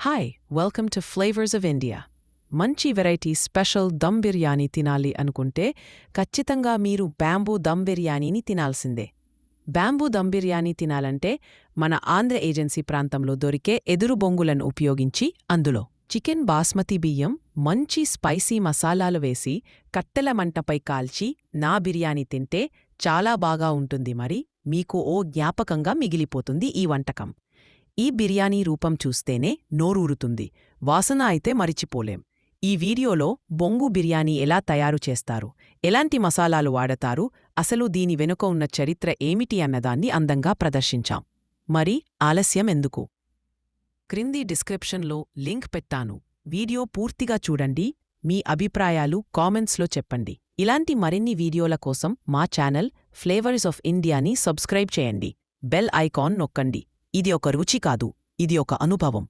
Hi welcome to flavours of India మంచి variety special dum biryani తినాలి అనుకుంటే ఖచ్చితంగా మీరు బ్యాంబూ దమ్ బిర్యానీని తినాల్సిందే బ్యాంబూ దమ్ బిర్యానీ తినాలంటే మన ఆంధ్ర ఏజెన్సీ ప్రాంతంలో దొరికే ఎదురు బొంగులను ఉపయోగించి అందులో చికెన్ బాస్మతి బియ్యం మంచి స్పైసీ మసాలాలు వేసి కట్టెల మంటపై కాల్చి నా బిర్యానీ తింటే చాలా బాగా ఉంటుంది మరి మీకు ఓ జ్ఞాపకంగా మిగిలిపోతుంది ఈ వంటకం ఈ బిర్యానీ రూపం చూస్తేనే నోరూరుతుంది. వాసన అయితే మరిచిపోలేం. ఈ వీడియోలో బొంగు బిర్యానీ ఎలా తయారు చేస్తారు ఎలాంటి మసాలాలు వాడతారు అసలు దీని వెనుక ఉన్న చరిత్ర ఏమిటి అన్నదాన్ని అందంగా ప్రదర్శించాం. మరి ఆలస్యం ఎందుకు? క్రింది డిస్క్రిప్షన్లో లింక్ పెట్టాను. వీడియో పూర్తిగా చూడండి. మీ అభిప్రాయాలు కామెంట్స్లో చెప్పండి. ఇలాంటి మరిన్ని వీడియోల కోసం మా ఛానల్ ఫ్లేవర్స్ ఆఫ్ ఇండియాని సబ్స్క్రైబ్ చేయండి. బెల్ ఐకాన్ నొక్కండి. ఇది ఒక రుచి కాదు ఇది ఒక అనుభవం.